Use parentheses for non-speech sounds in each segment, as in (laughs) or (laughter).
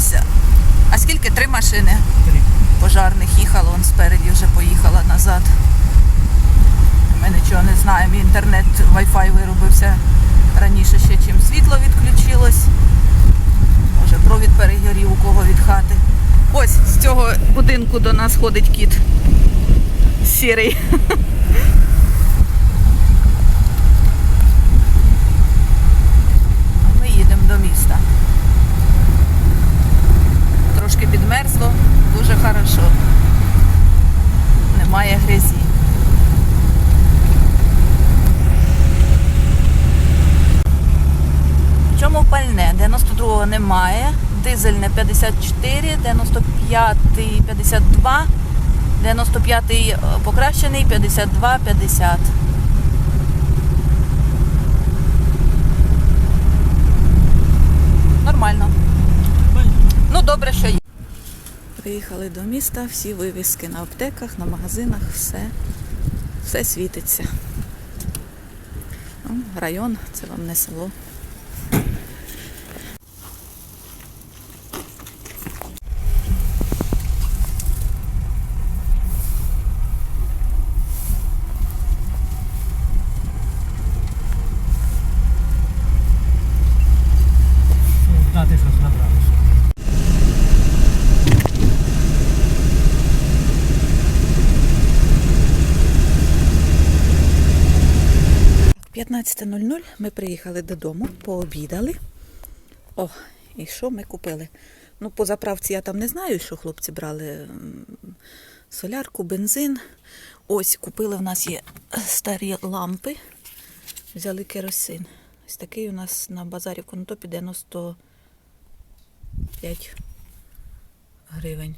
сталося. А скільки? Три машини Три. пожарних їхало, он спереді вже поїхала назад. Ми нічого не знаємо. Інтернет, Wi-Fi вирубився раніше ще, чим світло відключилось. Може, провід перегорів у кого від хати. Ось з цього будинку до нас ходить кіт. Сірий. (laughs) А Ми їдемо до міста. Трошки підмерзло, дуже хорошо. Немає грязі. В чому пальне? 92-го немає, дизельне 54, 95-й 52, 95-й е, покращений 52, 50. Нормально. Ну, добре, що є. Приїхали до міста, всі вивіски на аптеках, на магазинах, все, все світиться. Ну, Район, це вам не село. 15.00 ми приїхали додому, пообідали. О, і що ми купили? Ну, по заправці я там не знаю, що хлопці брали солярку, бензин. Ось купили в нас є старі лампи. Взяли керосин. Ось такий у нас на базарі в Конотопі 95 гривень.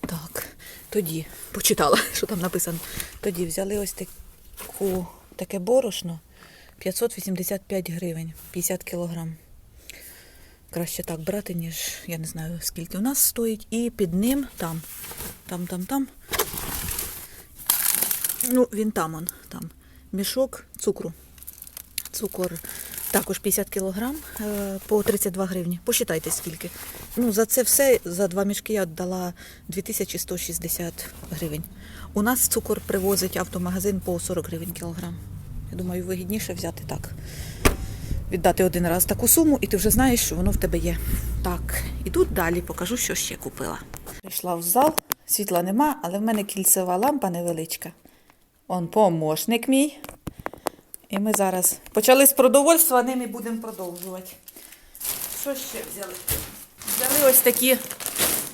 Так, тоді почитала, (laughs) що там написано. Тоді взяли ось таку, таке борошно 585 гривень, 50 кілограм. Краще так брати, ніж я не знаю, скільки у нас стоїть. І під ним там, там, там, там. Ну, він там он, там. Мішок цукру. Цукор також 50 кілограм е, по 32 гривні. Посчитайте скільки. Ну, за це все, за два мішки я дала 2160 гривень. У нас цукор привозить автомагазин по 40 гривень кілограм. Я думаю, вигідніше взяти так. Віддати один раз таку суму, і ти вже знаєш, що воно в тебе є. Так, і тут далі покажу, що ще купила. Прийшла в зал, світла нема, але в мене кільцева лампа невеличка. Он помощник мій. І ми зараз почали з продовольства, ними будемо продовжувати. Що ще взяли? Взяли ось такі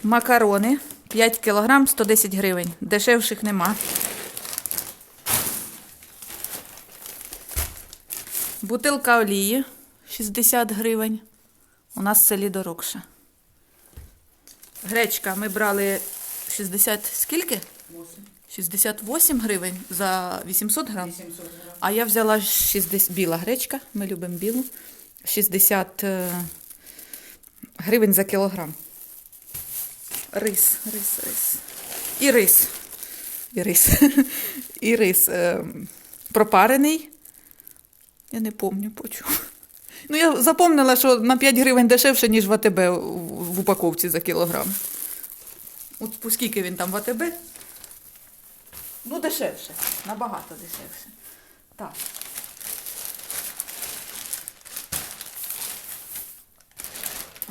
макарони. 5 кг 110 гривень. Дешевших нема. Бутилка олії 60 гривень. У нас в селі дорогше. Гречка ми брали 60 скільки? 68 гривень за 800 грам. А я взяла 60, біла гречка, ми любимо білу. 60 е, гривень за кілограм. Рис, рис, рис. І рис. І рис. І рис е, пропарений. Я не пам'ятаю по чому. Ну, я запомнила, що на 5 гривень дешевше, ніж в АТБ в упаковці за кілограм. От скільки він там в АТБ? Ну, дешевше. Набагато дешевше. Так.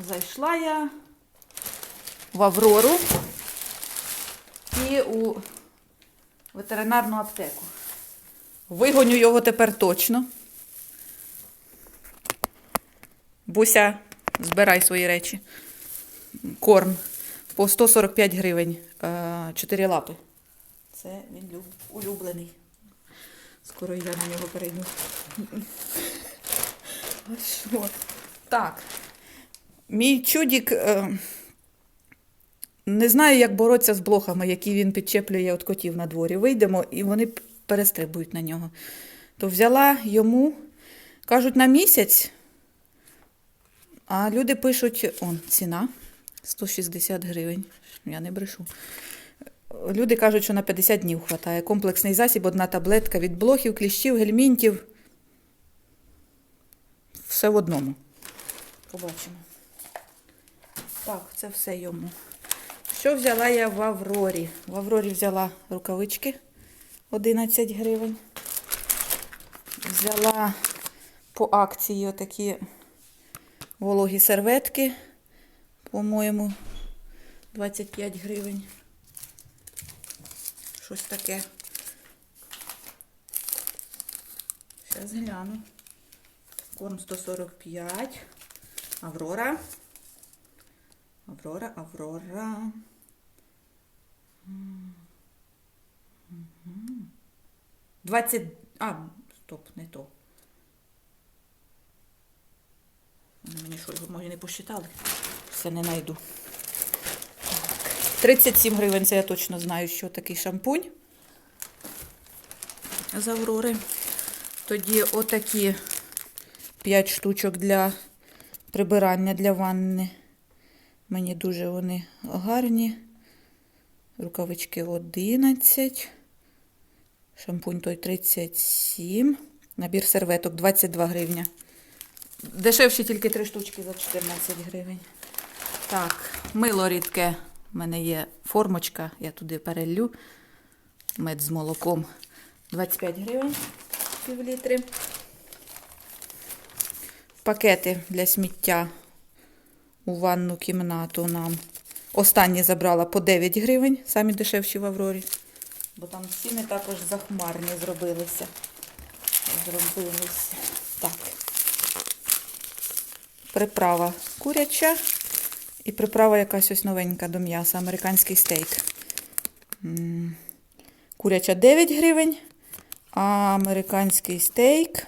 Зайшла я в Аврору і у ветеринарну аптеку. Вигоню його тепер точно. Буся, збирай свої речі. Корм по 145 гривень. е, Чотири лапи. Це він люб- улюблений. Скоро я на нього перейду. (laughs) А що? Так. Мій чудік е, не знає, як боротися з блохами, які він підчеплює від котів на дворі. Вийдемо і вони перестрибують на нього. То взяла йому, кажуть, на місяць, а люди пишуть, он, ціна 160 гривень. Я не брешу. Люди кажуть, що на 50 днів вистачає. Комплексний засіб, одна таблетка від блохів, кліщів, гельмінтів. Все в одному. Побачимо. Так, це все йому. Що взяла я в Аврорі? В Аврорі взяла рукавички 11 гривень. Взяла по акції отакі вологі серветки, по-моєму, 25 гривень. Щось таке. Зараз гляну. Корм 145. Аврора. Аврора, Аврора. 20. А, стоп, не то. Вони мені що, його може не посчитали? Все не знайду. Так. 37 гривень, це я точно знаю, що такий шампунь з Аврори. Тоді отакі 5 штучок для прибирання для ванни. Мені дуже вони гарні. Рукавички 11. Шампунь той 37. Набір серветок 22 гривня. Дешевші тільки 3 штучки за 14 гривень. Так, мило рідке. У мене є формочка, я туди перелью. Мед з молоком 25 гривень пів літри. Пакети для сміття у ванну кімнату нам. Останні забрала по 9 гривень, самі дешевші в Аврорі. Бо там ціни також захмарні зробилися. Зробилися. Так. Приправа куряча і приправа якась ось новенька до м'яса, американський стейк. Куряча 9 гривень, а американський стейк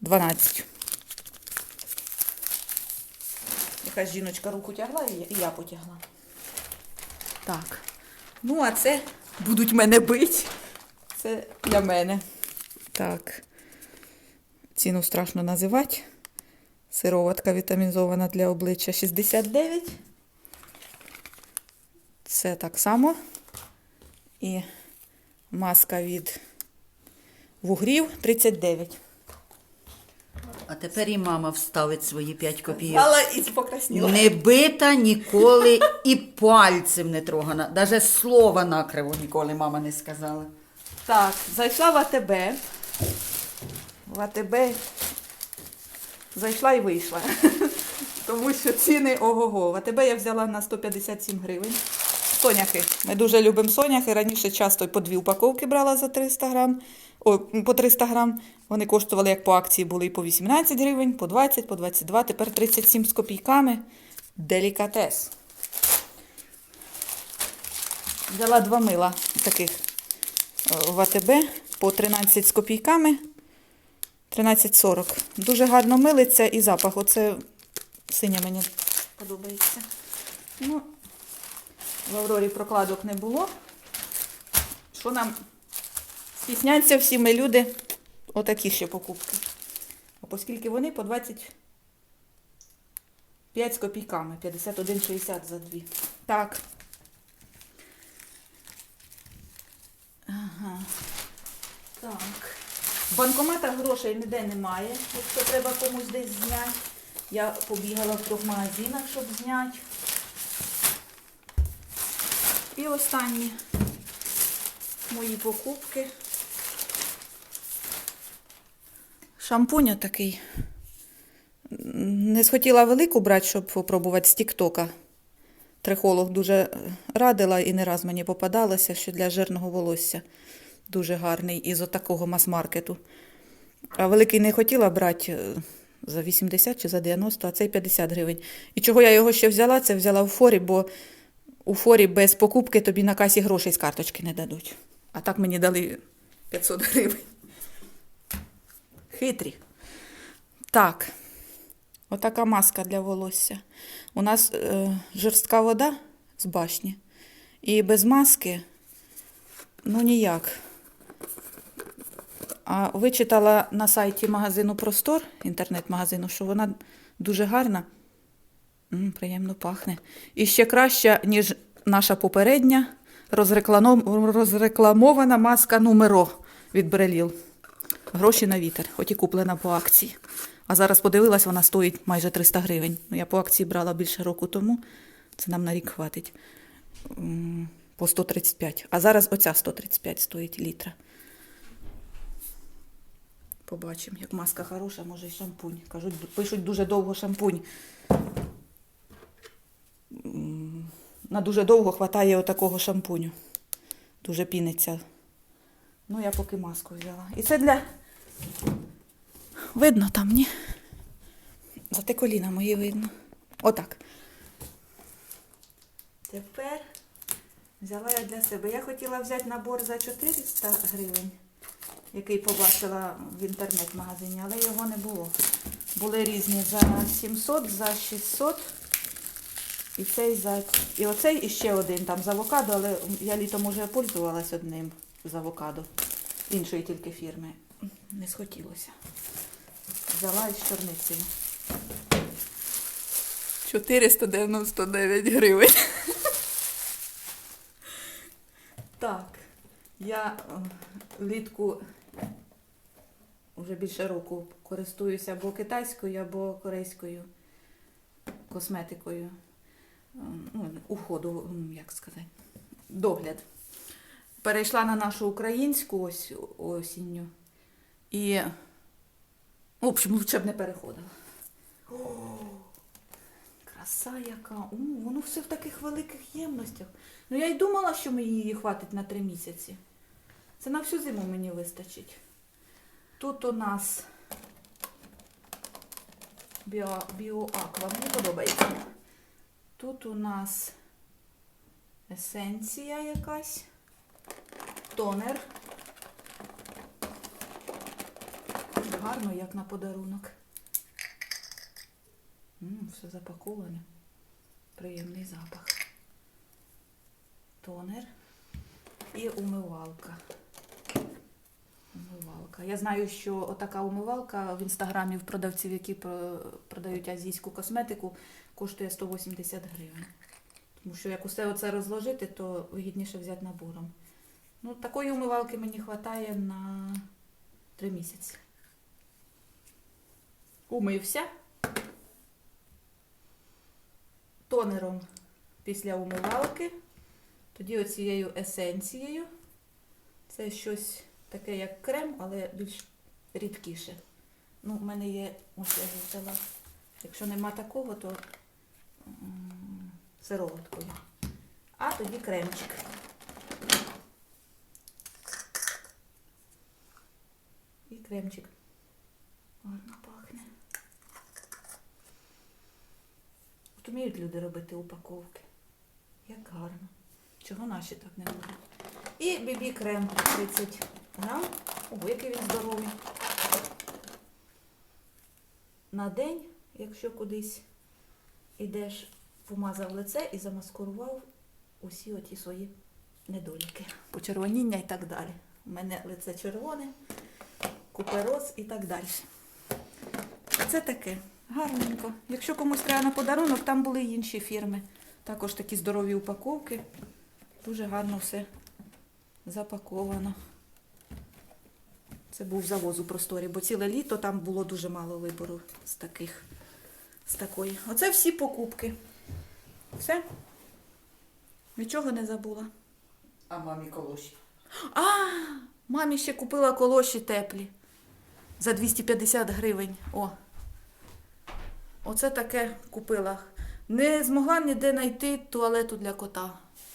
12. Якась жіночка руку тягла і я- потягла. Так. Ну, а це будуть мене бити. Це для мене. Так. Ціну страшно називати. Сироватка вітамінзована для обличчя 69. Це так само. І маска від вугрів 39. А тепер і мама вставить свої 5 копійок. Мала і покрасніла. Не бита ніколи і пальцем не трогана. Даже слова накриво ніколи мама не сказала. Так, зайшла в АТБ. В АТБ зайшла і вийшла. (laughs) Тому що ціни ого-го. В АТБ я взяла на 157 гривень. Соняхи. Ми дуже любимо соняхи. Раніше часто по дві упаковки брала за 300 грам. О, по 300 грам. Вони коштували, як по акції, були і по 18 гривень, по 20, по 22, тепер 37 з копійками. Делікатес. Взяла два мила таких е, в АТБ по 13 з копійками. 13,40. Дуже гарно милиться і запах. Оце синя мені подобається. Ну, в Аврорі прокладок не було. Що нам стісняться всі ми люди, отакі ще покупки. Оскільки вони по 25 з копійками, 51,60 за дві. Так. Ага. Банкоматах грошей ніде немає, якщо треба комусь десь зняти. Я побігала в трьох магазинах, щоб зняти. І останні мої покупки. Шампунь такий. Не схотіла велику брати, щоб попробувати з Тіктока. Трихолог дуже радила і не раз мені попадалося, що для жирного волосся дуже гарний із отакого мас-маркету. А великий не хотіла брати е, за 80 чи за 90, а цей 50 гривень. І чого я його ще взяла, це взяла у форі, бо у форі без покупки тобі на касі грошей з карточки не дадуть. А так мені дали 500 гривень. Хитрі. Так. Отака маска для волосся. У нас е, жорстка вода з башні. І без маски, ну ніяк. А вичитала на сайті магазину Простор, інтернет-магазину, що вона дуже гарна. М, приємно пахне. І ще краща, ніж наша попередня розрекламована маска Нумеро від Бреліл. Гроші на вітер, хоч і куплена по акції. А зараз подивилась, вона стоїть майже 300 гривень. Ну, я по акції брала більше року тому. Це нам на рік хватить. По 135. А зараз оця 135 стоїть літра. Побачимо, як маска хороша, може й шампунь. Кажуть, пишуть дуже довго шампунь. На дуже довго хватає отакого шампуню. Дуже піниться. Ну, я поки маску взяла. І це для. Видно там, ні? Зате коліна мої видно. Отак. Тепер взяла я для себе. Я хотіла взяти набор за 400 гривень, який побачила в інтернет-магазині, але його не було. Були різні за 700, за 600. І цей за. І оцей і ще один там з авокадо, але я літом уже пользувалась одним з авокадо. Іншої тільки фірми. Не схотілося. Взяла із чорницею. 499 гривень. Так, я е, влітку вже більше року користуюся або китайською, або корейською косметикою. Ем, Ну, уходу, як сказати, догляд. Перейшла на нашу українську ось осінню. І, в общем, лучше б не переходила. О, краса яка. О, воно все в таких великих ємностях. Ну я й думала, що мені її хватить на три місяці. Це на всю зиму мені вистачить. Тут у нас біо, біоаква, мені подобається. Тут у нас есенція якась, тонер. Гарно, як на подарунок. М, все запаковане. Приємний запах. Тонер і умивалка. Умивалка. Я знаю, що отака умивалка в інстаграмі в продавців, які продають азійську косметику, коштує 180 гривень. Тому що як усе оце розложити, то вигідніше взяти набором. Ну, такої умивалки мені вистачає на 3 місяці. Умився. Тонером після умивалки. Тоді оцією есенцією. Це щось таке, як крем, але більш рідкіше. Ну, в мене є, ось я взяла. Якщо нема такого, то сироваткою. А тоді кремчик. І кремчик. Гарно пахне. От вміють люди робити упаковки. Як гарно. Чого наші так не роблять? І бібі крем 30 грам. Ого, який він здоровий. На день, якщо кудись ідеш, помазав лице і замаскурував усі оті свої недоліки. Почервоніння і так далі. У мене лице червоне, купероз і так далі. Це таке. Гарненько. Якщо комусь треба на подарунок, там були інші фірми. Також такі здорові упаковки. Дуже гарно все запаковано. Це був завоз у просторі, бо ціле літо там було дуже мало вибору з таких. З такої. Оце всі покупки. Все. Нічого не забула. А мамі колоші. А, мамі ще купила колоші теплі за 250 гривень. О. Оце таке купила. Не змогла ніде знайти туалету для кота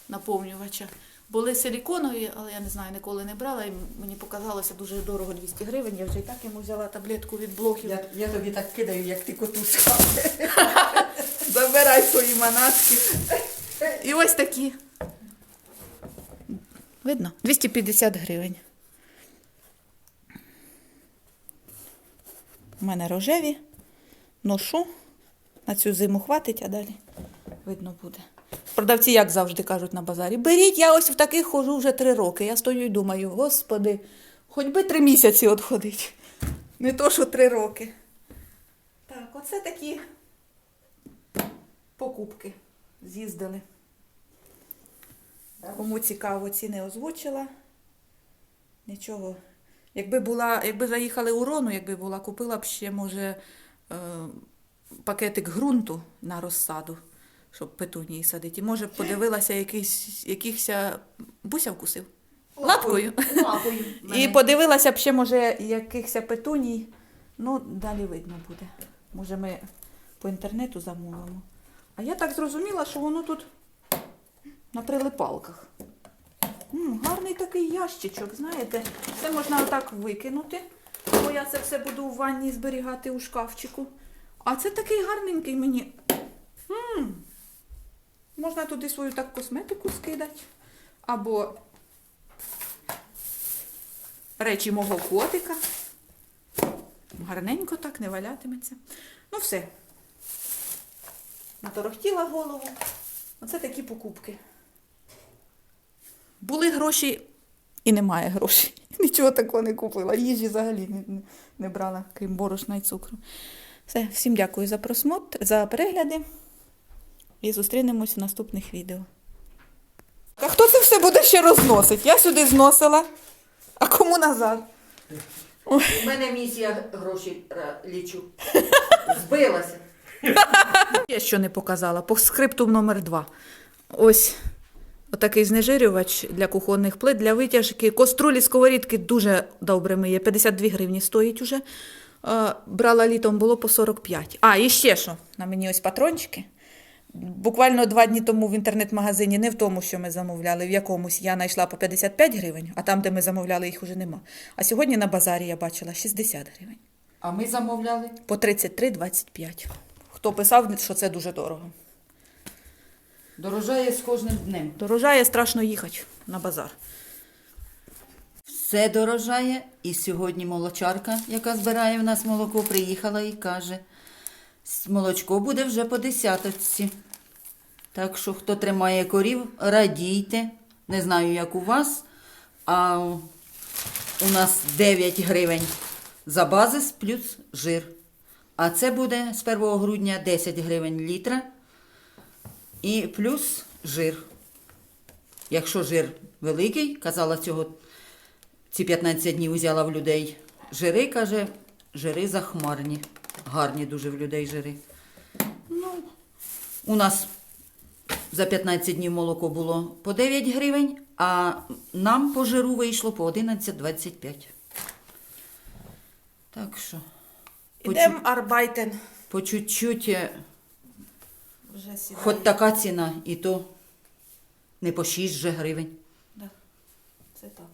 наповнювача. Були силіконові, але я не знаю, ніколи не брала. І мені показалося дуже дорого 200 гривень. Я вже і так йому взяла таблетку від блохів. Я, я тобі так кидаю, як ти коту сказати. (laughs) Забирай свої манатки. І ось такі. Видно? 250 гривень. У мене рожеві. Ношу. На цю зиму хватить, а далі видно буде. Продавці, як завжди кажуть на базарі, беріть, я ось в таких хожу вже три роки. Я стою і думаю, господи, хоч би три місяці от ходить. Не то, що три роки. Так, оце такі покупки. З'їздили. Кому цікаво, ціни озвучила. Нічого. Якби була, якби заїхали у Рону, якби була, купила б ще, може, е, пакетик ґрунту на розсаду, щоб петунії садити. І, може, б подивилася якийсь, якихось буся вкусив. Лапкою. Лапою. (laughs) І подивилася б ще, може, якихось петуній. Ну, далі видно буде. Може, ми по інтернету замовимо. А я так зрозуміла, що воно тут на прилипалках. М, гарний такий ящичок, знаєте. Це можна отак викинути, бо я це все буду у ванні зберігати у шкафчику. А це такий гарненький мені. М, Можна туди свою так косметику скидати. Або речі мого котика. Гарненько так, не валятиметься. Ну все. Наторохтіла голову. Оце такі покупки. Були гроші і немає грошей. (laughs) Нічого такого не купила. Їжі взагалі не, брала, крім борошна і цукру. Все, всім дякую за просмотр, за перегляди. І зустрінемось в наступних відео. А хто це все буде ще розносить? Я сюди зносила, а кому назад? У мене місія гроші лічу. Збилася. Я що не показала. По скрипту номер 2. Ось отакий знежирювач для кухонних плит, для витяжки. Кострулі сковорідки дуже добре миє. 52 гривні стоїть уже. Е, Брала літом, було по 45. А, і ще що. На мені ось патрончики. Буквально два дні тому в інтернет-магазині, не в тому, що ми замовляли, в якомусь я знайшла по 55 гривень, а там, де ми замовляли, їх уже нема. А сьогодні на базарі я бачила 60 гривень. А ми замовляли. По 33-25. Хто писав, що це дуже дорого. Дорожає з кожним днем. Дорожає страшно їхати на базар. Все дорожає. І сьогодні молочарка, яка збирає в нас молоко, приїхала і каже, молочко буде вже по десяточці. Так що, хто тримає корів, радійте. Не знаю, як у вас. А у нас 9 гривень за базис плюс жир. А це буде з 1 грудня 10 гривень літра і плюс жир. Якщо жир великий, казала цього ці 15 днів взяла в людей жири, каже, жири захмарні. Гарні дуже в людей жири. Ну, у нас за 15 днів молоко було по 9 гривень, а нам по жиру вийшло по 11,25. Так що, Ідемо арбайтен. по чуть-чуть, е, Вже хоч така ціна, і то не по 6 же гривень. Да. Це так.